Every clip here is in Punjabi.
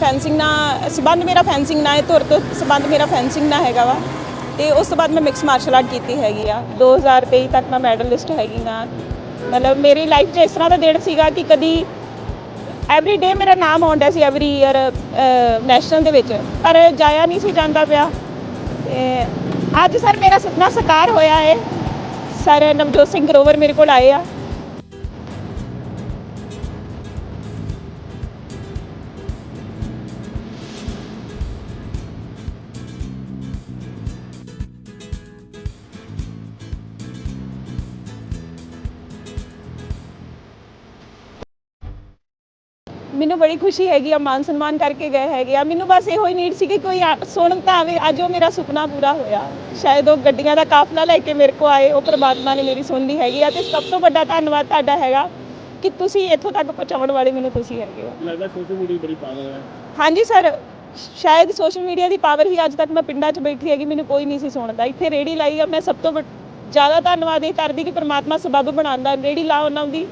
ਫੈਂਸਿੰਗ ਨਾਲ ਸਬੰਧ ਮੇਰਾ ਫੈਂਸਿੰਗ ਨਾਲ ਹੈ, ਧੁਰ ਤੋਂ ਸਬੰਧ ਮੇਰਾ ਫੈਂਸਿੰਗ ਨਾਲ ਹੈਗਾ ਵਾ। ਤੇ ਉਸ ਤੋਂ ਬਾਅਦ ਮੈਂ ਮਿਕਸ ਮਾਰਸ਼ਲ ਆਰਟ ਕੀਤੀ ਹੈਗੀ ਆ। 2023 ਤੱਕ ਮੈਂ ਮੈਡਲਿਸਟ ਹੈਗੀ ਆ। ਮਤਲਬ ਮੇਰੀ ਲਾਈਫ 'ਚ ਇਸ ਤਰ੍ਹਾਂ ਦਾ ਦਿਨ ਸੀਗਾ ਕਿ ਕਦੀ ਐਵਰੀ ਡੇ ਮੇਰਾ ਨਾਮ ਆਉਂਦਾ ਸੀ ਐਵਰੀ ਈਅਰ ਨੈਸ਼ਨਲ ਦੇ ਵਿੱਚ। ਪਰ ਜਾਇਆ ਨਹੀਂ ਸੀ ਜਾਂਦਾ ਪਿਆ। ਤੇ ਅੱਜ ਸਰ ਮੇਰਾ ਸੁਪਨਾ ਸਾਕਾਰ ਹੋਇਆ ਹੈ ਸਰ ਨਵਜੋਤ ਸਿੰਘ ਗਰੋਵਰ ਮੇਰੇ ਕੋਲ ਆਏ ਆ। ਮੈਨੂੰ ਬੜੀ ਖੁਸ਼ੀ ਹੈਗੀ ਆ ਮਾਨ ਸਨਮਾਨ ਕਰਕੇ ਗਏ ਹੈਗੇ ਆ। ਮੈਨੂੰ ਬਸ ਇਹੋ ਹੀ ਨੀਡ ਸੀ ਕਿ ਕੋਈ ਆ- ਸੁਣਨ ਤਾਂ ਆਵੇ। ਅੱਜ ਉਹ ਮੇਰਾ ਸੁਪਨਾ ਪੂਰਾ ਹੋਇਆ। ਸ਼ਾਇਦ ਉਹ ਗੱਡੀਆਂ ਦਾ ਕਾਫਲਾ ਲੈ ਕੇ ਮੇਰੇ ਕੋ ਆਏ ਉਹ ਪ੍ਰਮਾਤਮਾ ਨੇ ਮੇਰੀ ਸੁਣਨੀ ਹੈਗੀ ਆ। ਤੇ ਸਭ ਤੋਂ ਵੱਡਾ ਧੰਨਵਾਦ ਤੁਹਾਡਾ ਹੈਗਾ ਕਿ ਤੁਸੀਂ ਇੱਥੋਂ ਤੱਕ ਪਹੁੰਚਾਉਣ ਵਾਲੇ ਮੈਨੂੰ ਤੁਸੀਂ ਹੈਗੇ ਹੋ। ਲੱਗਦਾ ਸੋਸ਼ਲ ਮੀਡੀਆ ਬੜੀ ਪਾਵਰ ਹੈ। ਹਾਂਜੀ ਸਰ ਸ਼ਾਇਦ ਸੋਸ਼ਲ ਮੀਡੀਆ ਦੀ ਪਾਵਰ ਹੀ ਅੱਜ ਤੱਕ ਮੈਂ ਪਿੰਡਾਂ 'ਚ ਬੈਠੀ ਹੈਗੀ ਮੈਨੂੰ ਕੋਈ ਨਹੀਂ ਸੀ ਸੁਣਦਾ। ਇੱਥੇ ਰੇੜੀ ਲਾਈ ਆ ਮੈਂ ਸਭ ਤੋਂ ਵੱਡ- ਜ਼ਿਆਦਾ ਧੰਨਵਾਦ ਇਹ ਕਰਦੀ ਕਿ ਪ੍ਰਮਾਤਮਾ ਸਬੱਬ ਬਣਾਉਂਦਾ। ਰੇੜੀ ਲਾ ਉਹਨਾਂ ਦੀ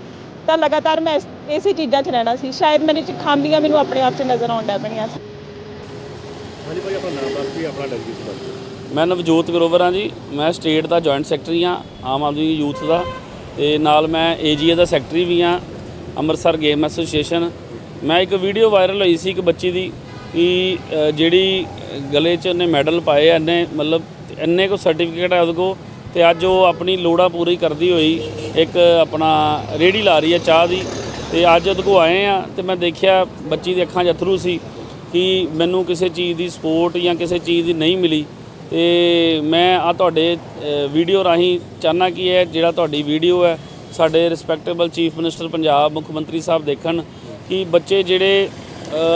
ਤਾਂ ਲਗਾਤਾਰ ਮੈਂ ਇਸ- ਇਸੇ ਚੀਜ਼ਾਂ 'ਚ ਰਹਿਣਾ ਸੀ। ਸ਼ਾਇਦ ਮੇਰੇ 'ਚ ਖਾਮੀਆਂ ਮੈਨੂੰ ਆਪਣੇ ਆਪ 'ਚ ਨਜ਼ਰ ਆਉਣ ਲੱਗ ਪਈਆਂ। ਸੀ ਹਾਂਜੀ ਭਾਈ ਆਪਣਾ ਨਾਮ ਦੱਸ ਕੇ ਆਪਣਾ ਡੈਲੀਗੇਟ ਦੱਸ ਮੈਂ ਨਵਜੋਤ ਗਰੋਵਰ ਹਾਂ ਜੀ। ਮੈਂ ਸਟੇਟ ਦਾ ਜੁਆਇੰਟ ਸੈਕਟਰੀ ਹਾਂ ਆਮ ਆਦਮੀ ਯੂਥ ਦਾ। ਤੇ ਨਾਲ ਮੈਂ ਏਜੀਏ ਦਾ ਸੈਕਟਰੀ ਵੀ ਹਾਂ ਅੰਮ੍ਰਿਤਸਰ ਗੇਮ ਐਸੋਸੀਏਸ਼ਨ ਮੈਂ ਇੱਕ ਵੀਡੀਓ ਵਾਇਰਲ ਹੋਈ ਸੀ ਇੱਕ ਬੱਚੀ ਦੀ ਕਿ ਅ, ਜਿਹੜੀ ਗਲੇ 'ਚ ਉਹਨੇ ਮੈਡਲ ਪਾਏ ਆ ਇੰਨੇ ਮਤਲਬ ਇੰਨੇ ਕੋ ਸਰਟੀਫਿਕੇਟ ਹੈ ਉਹਦੇ ਕੋ ਤੇ ਅੱਜ ਉਹ ਆਪਣੀ ਲੋੜਾਂ ਪੂਰੀ ਕਰਦੀ ਹੋਈ ਇੱਕ ਆਪਣਾ ਰੇੜੀ ਲਾ ਰਹੀ ਹੈ ਚਾਹ ਦੀ ਤੇ ਅੱਜ ਉਹਦੇ ਕੋ ਆਏ ਆ ਤੇ ਮੈਂ ਦੇਖਿਆ ਬੱਚੀ ਦੀ ਅੱਖਾਂ 'ਚ ਅਥਰੂ ਸੀ ਕਿ ਮੈਨੂੰ ਕਿਸੇ ਚੀਜ਼ ਦੀ ਸਪੋਰਟ ਜਾਂ ਕਿਸੇ ਚੀਜ਼ ਦੀ ਨਹੀਂ ਮਿਲੀ ਤੇ ਮੈਂ ਆ ਤੁਹਾਡੇ ਵੀਡੀਓ ਰਾਹੀਂ ਚਾਹਨਾ ਕਿ ਇਹ ਜਿਹੜਾ ਤੁਹਾਡੀ ਵੀਡੀਓ ਹੈ, ਸਾਡੇ ਰਿਸਪੈਕਟੇਬਲ ਚੀਫ ਮਿਨਿਸਟਰ ਪੰਜਾਬ ਮੁੱਖ ਮੰਤਰੀ ਸਾਹਿਬ ਦੇਖਣ ਕਿ ਬੱਚੇ ਜਿਹੜੇ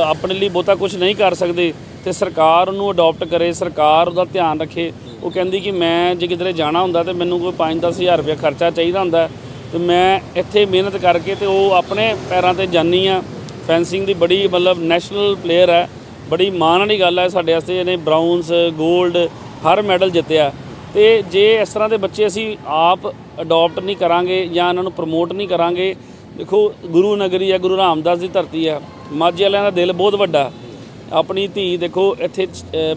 ਆਪਣੇ ਲਈ ਬਹੁਤਾ ਕੁਝ ਨਹੀਂ ਕਰ ਸਕਦੇ ਤੇ ਸਰਕਾਰ ਉਹਨੂੰ ਅਡਾਪਟ ਕਰੇ, ਸਰਕਾਰ ਉਹਦਾ ਧਿਆਨ ਰੱਖੇ ਉਹ ਕਹਿੰਦੀ ਕਿ ਮੈਂ ਜੇ ਕਿਧਰੇ ਜਾਣਾ ਹੁੰਦਾ ਤੇ ਮੈਨੂੰ ਕੋਈ 5-10 ਹਜ਼ਾਰ ਰੁਪਏ ਖਰਚਾ ਚਾਹੀਦਾ ਹੁੰਦਾ, ਤੇ ਮੈਂ ਇੱਥੇ ਮਿਹਨਤ ਕਰਕੇ ਤੇ ਉਹ ਆਪਣੇ ਪੈਰਾਂ ਤੇ ਜਾਨੀ ਆ। ਫੈਂਸਿੰਗ ਦੀ ਬੜੀ ਮਤਲਬ ਨੈਸ਼ਨਲ ਪਲੇਅਰ ਹੈ ਬੜੀ ਮਾਣ ਵਾਲੀ ਗੱਲ ਹੈ ਸਾਡੇ ਵਾਸਤੇ, ਇਹਨੇ ਬ੍ਰਾਊਨਸ 골ਡ ਹਰ ਮੈਡਲ ਜਿੱਤਿਆ। ਤੇ ਜੇ ਇਸ ਤਰ੍ਹਾਂ ਦੇ ਬੱਚੇ ਅਸੀਂ ਆਪ ਅਡਾਪਟ ਨਹੀਂ ਕਰਾਂਗੇ ਜਾਂ ਇਹਨਾਂ ਨੂੰ ਪ੍ਰਮੋਟ ਨਹੀਂ ਕਰਾਂਗੇ, ਦੇਖੋ ਗੁਰੂ ਨਗਰੀ ਹੈ ਗੁਰੂ ਰਾਮਦਾਸ ਦੀ ਧਰਤੀ ਹੈ ਮਾਝੇ ਵਾਲਿਆਂ ਦਾ ਦਿਲ ਬਹੁਤ ਵੱਡਾ। ਆਪਣੀ ਧੀ ਦੇਖੋ, ਇੱਥੇ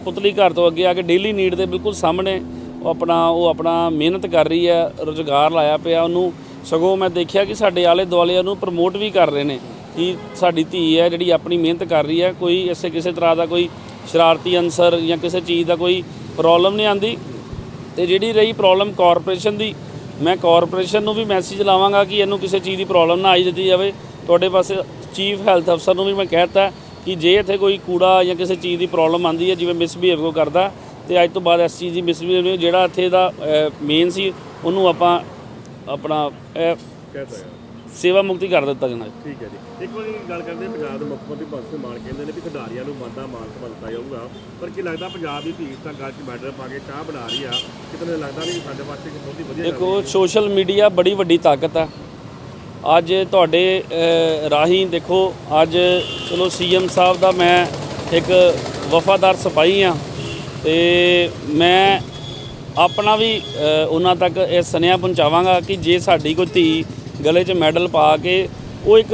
ਪੁਤਲੀ ਘਰ ਤੋਂ ਅੱਗੇ ਆ ਕੇ ਡੇਲੀ ਨੀਡ ਦੇ ਬਿਲਕੁਲ ਸਾਹਮਣੇ ਉਹ ਆਪਣਾ ਉਹ ਆਪਣਾ ਮਿਹਨਤ ਕਰ ਰਹੀ ਹੈ, ਰੁਜ਼ਗਾਰ ਲਾਇਆ ਪਿਆ ਉਹਨੂੰ। ਸਗੋਂ ਮੈਂ ਦੇਖਿਆ ਕਿ ਸਾਡੇ ਆਲੇ ਦੁਆਲੇ ਉਹਨੂੰ ਪ੍ਰਮੋਟ ਵੀ ਕਰ ਰਹੇ ਨੇ ਕਿ ਸਾਡੀ ਧੀ ਹੈ ਜਿਹੜੀ ਆਪਣੀ ਮਿਹਨਤ ਕਰ ਰਹੀ ਹੈ, ਕੋਈ ਇਸੇ ਕਿਸੇ ਤਰ੍ਹਾਂ ਦਾ ਕੋਈ ਸ਼ਰਾਰਤੀ ਅਨਸਰ ਜਾਂ ਕਿਸੇ ਚੀਜ਼ ਦਾ ਕੋਈ ਪ੍ਰੋਬਲਮ ਨਹੀਂ ਆਂਦੀ ਤੇ ਜਿਹੜੀ ਰਹੀ ਪ੍ਰੋਬਲਮ ਕਾਰਪੋਰੇਸ਼ਨ ਦੀ, ਮੈਂ ਕਾਰਪੋਰੇਸ਼ਨ ਨੂੰ ਵੀ ਮੈਸੇਜ ਲਾਵਾਂਗਾ ਕਿ ਇਹਨੂੰ ਕਿਸੇ ਚੀਜ਼ ਦੀ ਪ੍ਰੋਬਲਮ ਨਾ ਆਈ ਦਿੱਤੀ ਜਾਵੇ। ਤੁਹਾਡੇ ਪਾਸੇ ਚੀਫ ਹੈਲਥ ਅਫਸਰ ਨੂੰ ਵੀ ਮੈਂ ਕਹਿਤਾ ਕਿ ਜੇ ਇੱਥੇ ਕੋਈ ਕੂੜਾ ਜਾਂ ਕਿਸੇ ਚੀਜ਼ ਦੀ ਪ੍ਰੋਬਲਮ ਆਂਦੀ ਹੈ ਜਿਵੇਂ ਮਿਸਬੀਹੇਵ ਕੋ ਕਰਦਾ ਤੇ ਅੱਜ ਤੋਂ ਬਾਅਦ ਇਸ ਚੀਜ਼ ਦੀ ਮਿਸਬੀਹੇਵ ਜਿਹੜਾ ਇੱਥੇ ਦਾ ਮੇਨ ਸੀ ਉਹਨੂੰ ਆਪਾਂ ਆਪਣਾ ਕਹਿਤਾ ਸੇਵਾ ਮੁਕਤੀ ਕਰ ਦਿੱਤਾ ਜਾਣਾ ਠੀਕ ਹੈ ਜੀ। ਇੱਕ ਵਾਰੀ ਗੱਲ ਕਰਦੇ ਹਾਂ ਪੰਜਾਬ ਦੇ ਮੁੱਖ ਮੰਤਰੀ ਭਗਵੰਤ ਸਿੰਘ ਮਾਨ ਕਹਿੰਦੇ ਨੇ ਵੀ ਖਿਡਾਰੀਆਂ ਨੂੰ ਮਾਦਾ ਮਾਨ ਦਿੱਤਾ ਜਾਊਗਾ ਪਰ ਕੀ ਲੱਗਦਾ ਪੰਜਾਬ ਦੀ ਧੀ ਤਾਂ ਗੱਲ 'ਚ ਮੈਡਲ ਪਾ ਕੇ ਚਾਹ ਬਣਾ ਰਹੀ ਆ? ਕਿਤੇ ਲੱਗਦਾ ਨਹੀਂ ਕਿ ਸਾਡੇ ਵਾਸਤੇ ਇੱਕ ਬਹੁਤ ਹੀ ਵਧੀਆ ਦੇਖੋ ਸੋਸ਼ਲ ਮੀਡੀਆ ਬੜੀ ਵੱਡੀ ਤਾਕਤ ਹੈ। ਅੱਜ ਤੁਹਾਡੇ ਰਾਹੀਂ ਦੇਖੋ, ਅੱਜ ਚਲੋ ਸੀਐਮ ਸਾਹਿਬ ਦਾ ਮੈਂ ਇੱਕ ਵਫਾਦਾਰ ਸਿਪਾਹੀ ਆ ਤੇ ਮੈਂ ਆਪਣਾ ਵੀ ਉਹਨਾਂ ਤੱਕ ਇਹ ਸੁਨੇਹਾ ਪਹੁੰਚਾਵਾਂਗਾ ਕਿ ਜੇ ਸਾਡੀ ਕੋਈ ਧੀ ਗਲੇ 'ਚ ਮੈਡਲ ਪਾ ਕੇ ਉਹ ਇੱਕ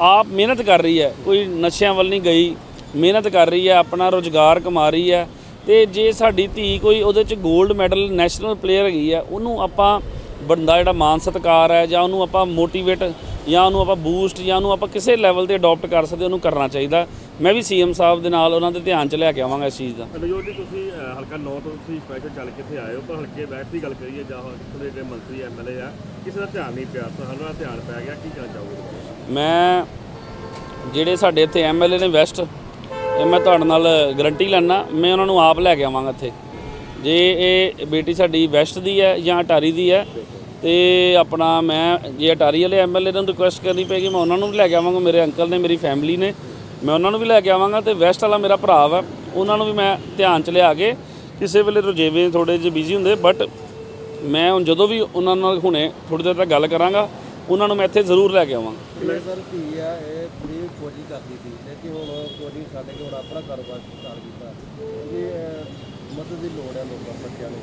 ਆਪ ਮਿਹਨਤ ਕਰ ਰਹੀ ਹੈ, ਕੋਈ ਨਸ਼ਿਆਂ ਵੱਲ ਨਹੀਂ ਗਈ, ਮਿਹਨਤ ਕਰ ਰਹੀ ਹੈ, ਆਪਣਾ ਰੋਜ਼ਗਾਰ ਕਮਾ ਰਹੀ ਹੈ ਤੇ ਜੇ ਸਾਡੀ ਧੀ ਕੋਈ ਉਹਦੇ 'ਚ 골ਡ ਮੈਡਲ ਨੈਸ਼ਨਲ ਪਲੇਅਰ ਹੈਗੀ ਹੈ, ਉਹਨੂੰ ਆਪਾਂ ਬੰਦਾ ਜਿਹੜਾ ਮਾਨ ਸਤਕਾਰ ਹੈ ਜਾਂ ਉਹਨੂੰ ਆਪਾਂ ਮੋਟੀਵੇਟ ਜਾਂ ਉਹਨੂੰ ਆਪਾਂ ਬੂਸਟ ਜਾਂ ਉਹਨੂੰ ਆਪਾਂ ਕਿਸੇ ਲੈਵਲ ਤੇ ਅਡਾਪਟ ਕਰ ਸਕਦੇ ਉਹਨੂੰ ਕਰਨਾ ਚਾਹੀਦਾ। ਮੈਂ ਵੀ ਸੀਐਮ ਸਾਹਿਬ ਦੇ ਨਾਲ ਉਹਨਾਂ ਦੇ ਧਿਆਨ 'ਚ ਲੈ ਕੇ ਆਵਾਂਗਾ ਇਸ ਚੀਜ਼ ਦਾ। ਅਨਜੋਤ ਜੀ ਤੁਸੀਂ ਅਹ, ਹਲਕਾ 9 ਤੋਂ ਤੁਸੀਂ ਸਪੈਸ਼ਲ ਚੱਲ ਕੇ ਇੱਥੇ ਆਏ ਹੋ ਪਰ ਹਲਕੇ ਬੈਠ ਦੀ ਗੱਲ ਕਰੀਏ ਜਾਂ ਤੁਹਾਡੇ ਜਿਹੜੇ ਮੰਤਰੀ ਐਮਐਲਏ ਆ ਕਿਸੇ ਦਾ ਧਿਆਨ ਨਹੀਂ ਪਿਆ ਧਿਆਨ ਪੈ ਗਿਆ ਕੀ ਕਹਿਣਾ ਚਾਹੋਗੇ? ਮੈਂ ਜਿਹੜੇ ਸਾਡੇ ਇੱਥੇ ਐਮਐਲਏ ਨੇ ਵੈਸਟ ਇਹ ਮੈਂ ਤੁਹਾਡੇ ਨਾਲ ਗਰੰਟੀ ਲੈਣਾ ਮੈਂ ਉਹਨਾਂ ਨੂੰ ਆਪ ਲੈ ਕੇ ਆਵਾਂਗਾ ਇੱਥੇ। ਜੇ ਇਹ ਬੇਟੀ ਸਾਡੀ ਵੈਸਟ ਦੀ ਹੈ ਜਾਂ ਅਟਾਰੀ ਦੀ ਹੈ, ਤੇ ਆਪਣਾ ਮੈਂ ਜੇ ਅਟਾਰੀ ਵਾਲੇ ਐਮਐਲਏ ਨੂੰ ਰਿਕੁਐਸਟ ਕਰਨੀ ਪਏਗੀ, ਮੈਂ ਉਹਨਾਂ ਨੂੰ ਵੀ ਲੈ ਕੇ ਆਵਾਂਗਾ, ਮੇਰੇ ਅੰਕਲ ਨੇ, ਮੇਰੀ ਫੈਮਿਲੀ ਨੇ, ਮੈਂ ਉਹਨਾਂ ਨੂੰ ਵੀ ਲੈ ਕੇ ਆਵਾਂਗਾ ਤੇ ਵੈਸਟ ਵਾਲਾ ਮੇਰਾ ਭਰਾ ਵਾ, ਉਹਨਾਂ ਨੂੰ ਵੀ ਮੈਂ ਧਿਆਨ ਚ ਲਿਆ ਕੇ ਕਿਸੇ ਵੇਲੇ ਰੁਝੇਵੇਂ ਥੋੜੇ ਜਿਹੇ ਬਿਜ਼ੀ ਹੁੰਦੇ ਬਟ ਮੈਂ ਹੁਣ ਜਦੋਂ ਵੀ ਉਹਨਾਂ ਨਾਲ ਹੁਣੇ ਥੋੜੀ ਦੇਰ ਤੱਕ ਗੱਲ ਕਰਾਂਗਾ, ਉਹਨਾਂ ਨੂੰ ਮੈਂ ਇੱਥੇ ਜ਼ਰੂਰ ਲੈ ਕੇ ਆਵਾਂਗਾ। ਸਰ ਧੀ ਆ, ਇਹ ਪੂਰੀ ਕੋਸ਼ਿਸ਼ ਕਰਦੀ ਸੀ ਲੇਕਿਨ ਹੁਣ ਕੋਸ਼ਿਸ਼ ਛੱਡ ਕੇ ਆਪਣਾ ਕਾਰੋਬਾਰ ਸਟਾਰਟ ਕੀਤਾ ਉਹਦੀ ਮਦਦ ਦੀ ਲੋੜ ਹੈ ਲੋਕਾਂ ਬੱਚਿਆਂ ਨੂੰ।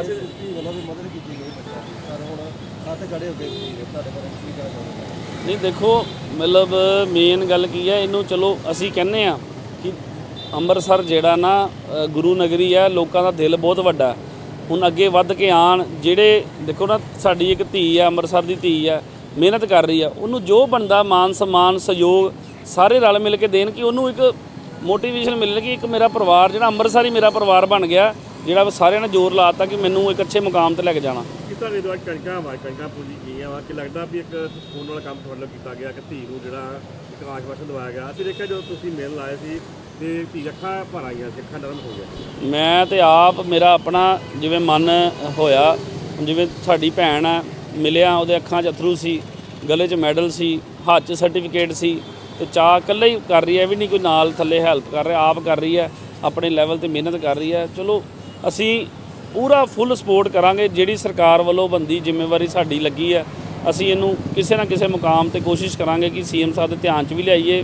ਅਸੀਂ ਧੀ ਵੱਲੋਂ ਵੀ ਮਦਦ ਕੀਤੀ ਗਈ ਬੱਚਿਆਂ ਦੀ। ਪਰ ਹੁਣ ਹੱਥ ਖੜੇ ਹੋ ਗਏ ਦੇ, ਤੁਹਾਡੇ ਬਾਰੇ ਕੀ ਕਹਿਣਾ ਚਾਹੁੰਦੇ ਨਹੀਂ ਦੇਖੋ ਮਤਲਬ ਮੇਨ ਗੱਲ ਕੀ ਹੈ? ਇਹਨੂੰ ਚਲੋ ਅਸੀਂ ਕਹਿੰਨੇ ਆ ਕਿ ਅੰਮ੍ਰਿਤਸਰ ਜਿਹੜਾ ਨਾ ਗੁਰੂ ਨਗਰੀ ਹੈ ਲੋਕਾਂ ਦਾ ਦਿਲ ਬਹੁਤ ਵੱਡਾ। ਹੁਣ ਅੱਗੇ ਵੱਧ ਕੇ ਆਣ ਜਿਹੜੇ ਦੇਖੋ ਨਾ ਸਾਡੀ ਇੱਕ ਧੀ ਹੈ ਅੰਮ੍ਰਿਤਸਰ ਦੀ ਧੀ ਹੈ ਮਿਹਨਤ ਕਰ ਰਹੀ ਹੈ। ਉਹਨੂੰ ਜੋ ਬਣਦਾ ਮਾਨ ਸਨਮਾਨ ਸਹਿਯੋਗ ਸਾਰੇ ਰਲ ਮਿਲ ਕੇ ਦੇਣ ਕਿ ਉਹਨੂੰ ਇੱਕ ਮੋਟੀਵੇਸ਼ਨ ਮਿਲੇ ਕਿ ਇੱਕ ਮੇਰਾ ਪਰਿਵਾਰ ਜਿਹੜਾ ਅੰਮ੍ਰਿਤਸਰ ਹੀ ਮੇਰਾ ਪਰਿਵਾਰ ਬਣ ਗਿਆ ਜਿਹੜਾ ਸਾਰਿਆਂ ਨੇ ਜ਼ੋਰ ਲਾਤਾ ਕਿ ਮੈਨੂੰ ਇੱਕ ਅੱਛੇ ਮੁਕਾਮ ਤੇ ਲੈ ਕੇ ਜਾਣਾ। ਕਿਸ ਤਰ੍ਹਾਂ ਦੇ ਕਣਕਾਂ ਵਾ ਕਣਕਾਂ ਪੂਜੀ ਗਈਆਂ ਵਾ? ਕਿ ਲੱਗਦਾ ਵੀ ਇੱਕ ਸਕੂਨ ਵਾਲਾ ਕੰਮ ਤੁਹਾਡੇ ਵੱਲੋਂ ਕੀਤਾ ਗਿਆ ਕਿ ਧੀ ਨੂੰ ਜਿਹੜਾ ਇੱਕ ਆਸ਼ਵਾਸਨ ਦਵਾਇਆ ਗਿਆ? ਅਸੀਂ ਦੇਖਿਆ ਜਦੋਂ ਤੁਸੀਂ ਮਿਲਣ ਆਏ ਸੀ ਤੇ ਧੀ ਅੱਖਾਂ ਭਰ ਆਈਆਂ ਸੀ ਅੱਖਾਂ ਨਰਮ ਹੋ ਗਈਆਂ ਮੈਂ ਤੇ ਆਪ ਮੇਰਾ ਆਪਣਾ ਜਿਵੇਂ ਮਨ ਹੋਇਆ ਜਿਵੇਂ ਸਾਡੀ ਭੈਣ ਹੈ ਮਿਲਿਆ ਉਹਦੇ ਅੱਖਾਂ 'ਚ ਅਥਰੂ ਸੀ ਗਲੇ 'ਚ ਮੈਡਲ ਸੀ ਹੱਥ 'ਚ ਸਰਟੀਫਿਕੇਟ ਸੀ ਤੇ ਚਾਹ ਇਕੱਲੇ ਹੀ ਕਰ ਰਹੀ ਹੈ ਵੀ ਨਹੀਂ ਕੋਈ ਨਾਲ ਥੱਲੇ ਹੈਲਪ ਕਰ ਰਿਹਾ, ਆਪ ਕਰ ਰਹੀ ਹੈ, ਆਪਣੇ ਲੈਵਲ ਤੇ ਮਿਹਨਤ ਕਰ ਰਹੀ ਹੈ। ਚਲੋ, ਅਸੀਂ ਪੂਰਾ ਫੁੱਲ ਸਪੋਰਟ ਕਰਾਂਗੇ, ਜਿਹੜੀ ਸਰਕਾਰ ਵੱਲੋਂ ਬੰਦੀ ਜ਼ਿੰਮੇਵਾਰੀ ਸਾਡੀ ਲੱਗੀ ਹੈ, ਅਸੀਂ ਇਹਨੂੰ ਕਿਸੇ ਨਾ ਕਿਸੇ ਮੁਕਾਮ ਤੇ ਕੋਸ਼ਿਸ਼ ਕਰਾਂਗੇ ਕਿ ਸੀਐਮ ਸਾਹਿਬ ਦੇ ਧਿਆਨ 'ਚ ਵੀ ਲਿਆਈਏ,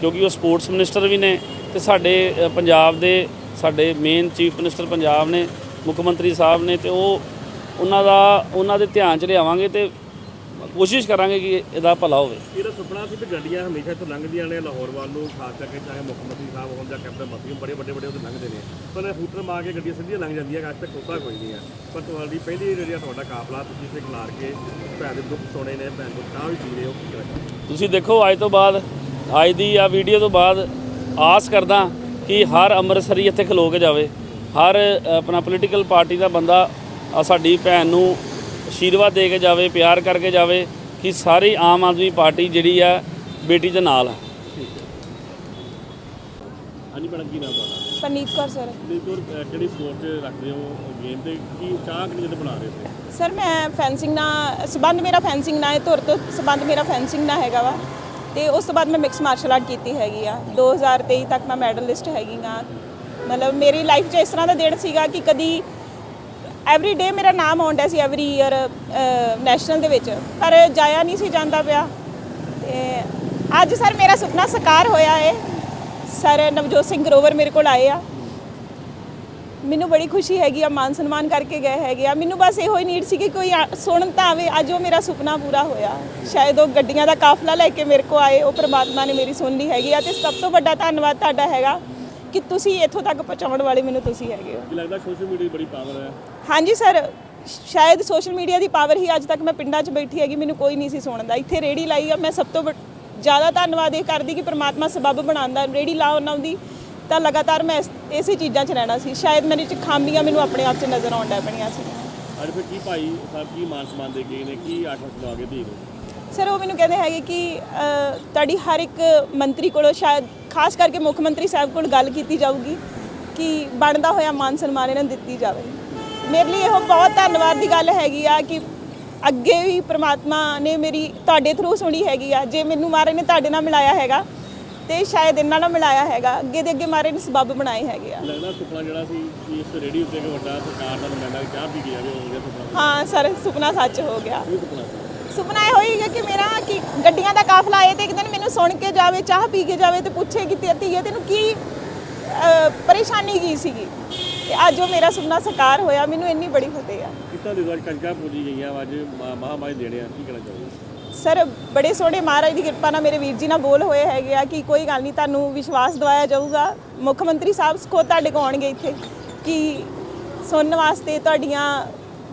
ਕਿਉਂਕਿ ਉਹ ਸਪੋਰਟਸ ਮਿਨਿਸਟਰ ਵੀ ਨੇ ਤੇ ਸਾਡੇ ਪੰਜਾਬ ਦੇ ਸਾਡੇ ਮੇਨ ਚੀਫ ਮਿਨਿਸਟਰ ਪੰਜਾਬ ਨੇ, ਮੁੱਖ ਮੰਤਰੀ ਸਾਹਿਬ ਨੇ ਤੇ ਉਹ ਉਹਨਾਂ ਦਾ, ਉਹਨਾਂ ਦੇ ਧਿਆਨ 'ਚ ਲਿਆਵਾਂਗੇ ਤੇ ਕੋਸ਼ਿਸ਼ ਕਰਾਂਗੇ ਕਿ ਇਹਦਾ ਭਲਾ ਹੋਵੇ। ਇਹਦਾ ਸੁਪਨਾ ਸੀ ਕਿ ਗੱਡੀਆਂ ਹਮੇਸ਼ਾ ਇੱਥੋਂ ਲੰਘਦੀਆਂ ਨੇ ਲਾਹੌਰ ਵੱਲ ਨੂੰ ਖਾਸ ਕਰਕੇ ਚਾਹੇ ਮੁੱਖ ਮੰਤਰੀ ਸਾਹਿਬ ਹੋਣ ਜਾਂ ਕੈਪਟਨ ਹੋਣ, ਬੜੇ ਵੱਡੇ ਵੱਡੇ ਉੱਥੇ ਲੰਘਦੇ ਨੇ। ਪਰ ਹੂਟਰ ਮਾਰ ਕੇ ਗੱਡੀਆਂ ਸਿੱਧੀਆਂ ਲੰਘ ਜਾਂਦੀਆਂ ਅੱਜ ਤੱਕ ਹੋਤਾ ਕੋਈ ਨਹੀਂ ਹੈ ਪਰ ਤੁਹਾਡੀ ਪਹਿਲੀ ਜਿਹੜੀ ਆ ਤੁਹਾਡਾ ਕਾਫਲਾ ਤੁਸੀਂ ਇੱਥੇ ਖਿਲਾਰ ਕੇ ਭੈਣ ਦੇ ਦੁੱਖ ਸੁਣੇ ਨੇ ਭੈਣ ਨੂੰ ਚਾਹ ਵੀ ਰਹੇ ਹੋ ਕੀ ਕਰਾਂ? ਤੁਸੀਂ ਦੇਖੋ ਅੱਜ ਤੋਂ ਬਾਅਦ ਅੱਜ ਦੀ ਆ ਵੀਡੀਓ ਤੋਂ ਬਾਅਦ ਆਸ ਕਰਦਾ ਕਿ ਹਰ ਅੰਮ੍ਰਿਤਸਰੀ ਇੱਥੇ ਖਲੋ ਕੇ ਜਾਵੇ। ਹਰ ਆਪਣਾ ਪੋਲੀਟੀਕਲ ਪਾਰਟੀ ਦਾ ਬੰਦਾ ਆ ਸਾਡੀ ਭੈਣ ਨੂੰ ਆਸ਼ੀਰਵਾਦ ਦੇ ਕੇ ਜਾਵੇ ਪਿਆਰ ਕਰਕੇ ਜਾਵੇ ਕਿ ਸਾਰੀ ਆਮ ਆਦਮੀ ਪਾਰਟੀ ਜਿਹੜੀ ਆ ਬੇਟੀ ਦੇ ਨਾਲ ਆ। ਹਾਂਜੀ ਮੈਡਮ ਕੀ ਨਾਮ ਤੁਹਾਡਾ? ਪਨੀਤ ਕੌਰ ਸਰ। ਨਹੀਂ ਤੋਰ ਕਿਹੜੀ ਸਪੋਰਟ 'ਚ ਰੱਖਦੇ ਹੋ ਗੇਮ ਤੇ? ਕੀ ਚਾਹ ਕਿਹੜੀ ਜਦ ਬਣਾ ਰਹੇ ਸੀ ਸਰ ਮੈਂ ਫੈਂਸਿੰਗ ਨਾਲ ਸਬੰਧ ਮੇਰਾ ਫੈਂਸਿੰਗ ਨਾਲ ਹੈ ਧੁਰ ਤੋਂ ਸਬੰਧ ਮੇਰਾ ਫੈਂਸਿੰਗ ਨਾਲ ਹੈਗਾ ਵਾ। ਤੇ ਉਸ ਤੋਂ ਬਾਅਦ ਮੈਂ ਮਿਕਸ ਮਾਰਸ਼ਲ ਆਰਟ ਕੀਤੀ ਹੈਗੀ ਆ। 2023 ਤੱਕ ਮੈਂ ਮੈਡਲਿਸਟ ਹੈਗੀ ਆ। ਮਤਲਬ ਮੇਰੀ ਲਾਈਫ 'ਚ ਇਸ ਤਰ੍ਹਾਂ ਦਾ ਦਿਨ ਸੀਗਾ ਕਿ ਕਦੀ ਐਵਰੀ ਡੇ ਮੇਰਾ ਨਾਮ ਆਉਂਦਾ ਸੀ ਐਵਰੀ ਈਅਰ ਨੈਸ਼ਨਲ ਦੇ ਵਿੱਚ। ਪਰ ਜਾਇਆ ਨਹੀਂ ਸੀ ਜਾਂਦਾ ਪਿਆ। ਤੇ ਅੱਜ ਸਰ ਮੇਰਾ ਸੁਪਨਾ ਸਾਕਾਰ ਹੋਇਆ ਹੈ ਸਰ ਨਵਜੋਤ ਸਿੰਘ ਗਰੋਵਰ ਮੇਰੇ ਕੋਲ ਆਏ ਆ। ਮੈਨੂੰ ਬੜੀ ਖੁਸ਼ੀ ਹੈਗੀ ਆ, ਮਾਨ ਸਨਮਾਨ ਕਰਕੇ ਗਏ ਹੈਗੇ ਆ। ਮੈਨੂੰ ਬਸ ਇਹੋ ਹੀ ਨੀਡ ਸੀ ਕਿ ਕੋਈ ਆ- ਸੁਣਨ ਤਾਂ ਆਵੇ। ਅੱਜ ਉਹ ਮੇਰਾ ਸੁਪਨਾ ਪੂਰਾ ਹੋਇਆ। ਸ਼ਾਇਦ ਉਹ ਗੱਡੀਆਂ ਦਾ ਕਾਫਲਾ ਲੈ ਕੇ ਮੇਰੇ ਕੋ ਆਏ। ਉਹ ਪ੍ਰਮਾਤਮਾ ਨੇ ਮੇਰੀ ਸੁਣ ਲਈ ਹੈਗੀ ਆ। ਤੇ ਸਭ ਤੋਂ ਵੱਡਾ ਧੰਨਵਾਦ ਤੁਹਾਡਾ ਹੈਗਾ। ਕਿ ਤੁਸੀਂ ਇੱਥੋਂ ਤੱਕ ਪਹੁੰਚਾਉਣ ਵਾਲੇ ਮੈਨੂੰ ਤੁਸੀਂ ਹੈਗੇ ਹੋ। ਕੀ ਲੱਗਦਾ ਸੋਸ਼ਲ ਮੀਡੀਆ ਦੀ ਬੜੀ ਪਾਵਰ ਹੈ? ਹਾਂਜੀ ਸਰ ਸ਼ਾਇਦ ਸੋਸ਼ਲ ਮੀਡੀਆ ਦੀ ਪਾਵਰ ਹੀ ਅੱਜ ਤੱਕ ਮੈਂ ਪਿੰਡਾਂ 'ਚ ਬੈਠੀ ਹੈਗੀ ਮੈਨੂੰ ਕੋਈ ਨਹੀਂ ਸੀ ਸੁਣਦਾ ਇੱਥੇ ਰੇੜੀ ਲਾਈ ਆ ਮੈਂ ਸਭ ਤੋਂ ਜ਼ਿਆਦਾ ਧੰਨਵਾਦ ਇਹ ਕਰਦੀ ਕਿ ਪ੍ਰਮਾਤਮਾ ਸਬੱਬ ਬਣਾਉਂਦਾ ਰੇੜੀ ਲਾਉਣ ਆਉਂਦੀ ਤਾਂ ਲਗਾਤਾਰ ਮੈਂ ਇਸ- ਚੀਜ਼ਾਂ 'ਚ ਰਹਿਣਾ ਸੀ। ਸ਼ਾਇਦ ਮੇਰੇ 'ਚ ਖਾਮੀਆਂ ਮੈਨੂੰ ਆਪਣੇ ਆਪ 'ਚ ਨਜ਼ਰ ਆਉਣ ਲੱਗ ਪਣੀਆਂ ਸੀ। ਅੱਜ ਫਿਰ ਕੀ ਭਾਈ ਸਾਹਿਬ ਕੀ ਮਾਨ ਸਨਮਾਨ ਦੇ ਗਏ ਨੇ? ਕੀ ਆਸ਼ਵਾਸਨ ਦਵਾਗੇ ਧੀ ਨੂੰ? ਸਰ ਉਹ ਮੈਨੂੰ ਕਹਿੰਦੇ ਹੈਗੇ ਕਿ ਤੁਹਾਡੀ ਹਰ ਇੱਕ ਮੰਤਰੀ ਕੋਲੋਂ ਸ਼ਾਇਦ ਖਾਸ ਕਰਕੇ ਮੁੱਖ ਮੰਤਰੀ ਸਾਹਿਬ ਕੋਲ ਗੱਲ ਕੀਤੀ ਜਾਊਗੀ ਕਿ ਬਣਦਾ ਹੋਇਆ ਮਾਨ ਸਨਮਾਨ ਇਹਨਾਂ ਨੂੰ ਦਿੱਤੀ ਜਾਵੇ। ਮੇਰੇ ਲਈ ਇਹੋ ਬਹੁਤ ਧੰਨਵਾਦ ਦੀ ਗੱਲ ਹੈਗੀ ਆ ਕਿ ਅੱਗੇ ਵੀ ਪ੍ਰਮਾਤਮਾ ਨੇ ਮੇਰੀ ਤੁਹਾਡੇ ਥਰੂ ਸੁਣੀ ਹੈਗੀ ਆ। ਜੇ ਮੈਨੂੰ ਮਾਰੇ ਨੇ ਤੁਹਾਡੇ ਨਾਲ ਮਿਲਾਇਆ ਹੈਗਾ ਤੇ ਸ਼ਾਇਦ ਇਹਨਾਂ ਨਾਲ ਮਿਲਾਇਆ ਹੈਗਾ। ਅੱਗੇ ਦੇ ਅੱਗੇ ਮਾਰੇ ਨੇ ਸਬੱਬ ਬਣਾਏ ਹੈਗੇ ਆ। ਲੱਗਦਾ ਸੁਪਨਾ ਜਿਹੜਾ ਸੀ ਕਿ ਇਸ ਰੇਡੀ ਉੱਤੇ ਇੱਕ ਵੱਡਾ ਸਰਕਾਰ ਦਾ ਨੁਮਾਇੰਦਾ ਚਾਹ ਪੀ ਹੋ ਗਿਆ ਸੁਪਨਾ। ਹਾਂ ਸਰ ਸੁਪਨਾ ਸੱਚ ਹੋ ਗਿਆ। ਸੁਪਨਾ ਇਹ ਹੋਈ ਕਿ ਮੇਰਾ ਕਿ ਗੱਡੀਆਂ ਦਾ ਕਾਫਲਾ ਆਏ ਤੇ ਇੱਕ ਦਿਨ ਮੈਨੂੰ ਸੁਣ ਕੇ ਜਾਵੇ ਚਾਹ ਪੀ ਕੇ ਜਾਵੇ ਤੇ ਪੁੱਛੇ ਕਿ ਤੇ ਧੀਏ ਤੈਨੂੰ ਕੀ ਪਰੇਸ਼ਾਨੀ ਕੀ ਸੀਗੀ। ਤੇ ਅੱਜ ਉਹ ਮੇਰਾ ਸੁਪਨਾ ਸਾਕਾਰ ਹੋਇਆ ਮੈਨੂੰ ਇੰਨੀ ਬੜੀ ਫਤਿਹ ਆ। ਕਿਤਾ ਦੇ ਅੱਜ ਕੰਕਾਂ ਪੂਜੀ ਗਈਆਂ ਅੱਜ ਮਾ- ਮਹਾਮਾਰੀ ਦੇਣੇ ਆ ਕੀ ਕਹਿਣਾ ਚਾਹੋਗੇ? ਸਰ ਬੜੇ ਸੋਹਣੇ ਮਹਾਰਾਜ ਦੀ ਕਿਰਪਾ ਨਾਲ ਮੇਰੇ ਵੀਰ ਜੀ ਨਾਲ ਬੋਲ ਹੋਏ ਹੈਗੇ ਆ ਕਿ ਕੋਈ ਗੱਲ ਨਹੀਂ ਤੁਹਾਨੂੰ ਵਿਸ਼ਵਾਸ ਦਿਵਾਇਆ ਜਾਊਗਾ। ਮੁੱਖ ਮੰਤਰੀ ਸਾਹਿਬ ਖੁਦ ਤੁਹਾਡੇ ਕੋਲ ਆਉਣਗੇ ਇੱਥੇ ਕਿ ਸੁਣਨ ਵਾਸਤੇ ਤੁਹਾਡੀਆਂ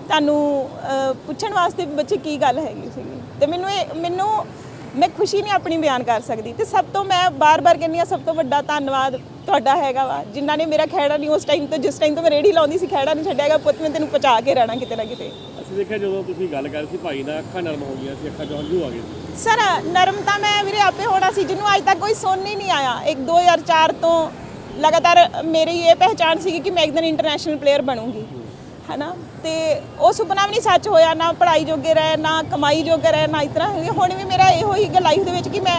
ਤੁਹਾਨੂੰ ਪੁੱਛਣ ਵਾਸਤੇ ਵੀ ਬੱਚੇ ਕੀ ਗੱਲ ਹੈਗੀ ਸੀਗੀ? ਤੇ ਮੈਨੂੰ ਇਹ ਮੈਨੂੰ ਮੈਂ ਖੁਸ਼ੀ ਨਹੀਂ ਆਪਣੀ ਬਿਆਨ ਕਰ ਸਕਦੀ। ਤੇ ਸਭ ਤੋਂ ਮੈਂ ਬਾਰ-ਬਾਰ ਕਹਿੰਦੀ ਆ ਸਭ ਤੋਂ ਵੱਡਾ ਧੰਨਵਾਦ ਤੁਹਾਡਾ ਹੈਗਾ ਵਾ। ਜਿਨ੍ਹਾਂ ਨੇ ਮੇਰਾ ਖਹਿੜਾ ਨਹੀਂ ਉਸ ਟਾਈਮ ਤੋਂ ਜਿਸ ਟਾਈਮ ਤੋਂ ਮੈਂ ਰੇੜੀ ਲਾਉਂਦੀ ਸੀ ਖਹਿੜਾ ਨਹੀਂ ਛੱਡਿਆਗਾ ਪੁੱਤ ਮੈਂ ਤੈਨੂੰ ਪਹੁੰਚਾ ਕੇ ਰਹਿਣਾ ਕਿਤੇ ਨਾ ਕਿਤੇ। ਅਸੀਂ ਦੇਖਿਆ ਜਦੋਂ ਤੁਸੀਂ ਗੱਲ ਕਰ ਸੀ ਭਾਈ ਨਾਲ ਅੱਖਾਂ ਨਰਮ ਹੋ ਗਈਆਂ ਸੀ ਅੱਖਾਂ ਚੋਂ ਹੰਝੂ ਆ ਗਏ ਸੀ। ਸਰ ਨਰਮ ਤਾਂ ਮੈਂ ਵੀਰੇ ਆਪੇ ਹੋਣਾ ਸੀ ਜਿਹਨੂੰ ਅੱਜ ਤੱਕ ਕੋਈ ਸੁਣ ਹੀ ਨਹੀਂ ਆਇਆ। ਇੱਕ 2004 ਤੋਂ ਲਗਾਤਾਰ ਮੇਰੀ ਇਹ ਪਹਿਚਾਣ ਸੀ ਕਿ ਮੈਂ ਇੱਕ ਦਿਨ ਇੰਟਰਨੈਸ਼ਨਲ ਪਲੇਅਰ ਬਣੂੰਗੀ। ਹੈਨਾ? ਤੇ ਉਹ ਸੁਪਨਾ ਵੀ ਨਹੀਂ ਸੱਚ ਹੋਇਆ ਨਾ ਪੜ੍ਹਾਈ ਜੋਗੇ ਰਹੇ ਨਾ ਕਮਾਈ ਜੋਗੇ ਰਹੇ ਨਾ ਇਤਨਾ। ਹੁਣ ਵੀ ਮੇਰਾ ਇਹੋ ਹੀ ਲਾਈਫ ਦੇ ਵਿੱਚ ਕਿ ਮੈਂ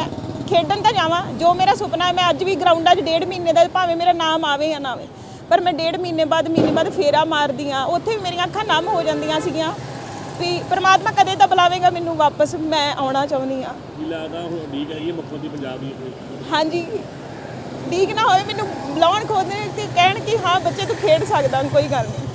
ਖੇਡਣ ਤਾਂ ਜਾਵਾਂ ਜੋ ਮੇਰਾ ਸੁਪਨਾ ਹੈ ਮੈਂ ਅੱਜ ਵੀ ਗਰਾਊਂਡਾਂ 'ਚ ਡੇਢ ਮਹੀਨੇ ਦਾ ਭਾਵੇਂ ਮੇਰਾ ਨਾਮ ਆਵੇ ਜਾਂ ਨਾ ਆਵੇ। ਪਰ ਮੈਂ ਡੇਢ ਮਹੀਨੇ ਬਾਅਦ ਮਹੀਨੇ ਬਾਅਦ ਫੇਰਾ ਮਾਰਦੀ ਹਾਂ। ਉੱਥੇ ਵੀ ਮੇਰੀਆਂ ਅੱਖਾਂ ਨਮ ਹੋ ਜਾਂਦੀਆਂ ਸੀਗੀਆਂ। ਵੀ ਪ੍ਰਮਾਤਮਾ ਕਦੇ ਤਾਂ ਬੁਲਾਵੇਗਾ ਮੈਨੂੰ ਵਾਪਸ ਮੈਂ ਆਉਣਾ ਚਾਹੁੰਦੀ ਹਾਂ। ਕੀ ਲੱਗਦਾ ਹੁਣ ਉਡੀਕ ਹੈਗੀ ਹੈ ਮੁੱਖ ਮੰਤਰੀ ਪੰਜਾਬ ਦੀ ਆਪਣੀ? ਹਾਂਜੀ। ਠੀਕ ਨਾ ਹੋਵੇ ਮੈਨੂੰ ਬੁਲਾਉਣ ਖੋਦੇ ਤੇ ਕਹਿਣ ਕਿ ਹਾਂ ਬੱਚੇ ਤੂੰ ਖੇਡ ਸਕਦਾ ਕੋਈ ਗੱਲ ਨਹੀਂ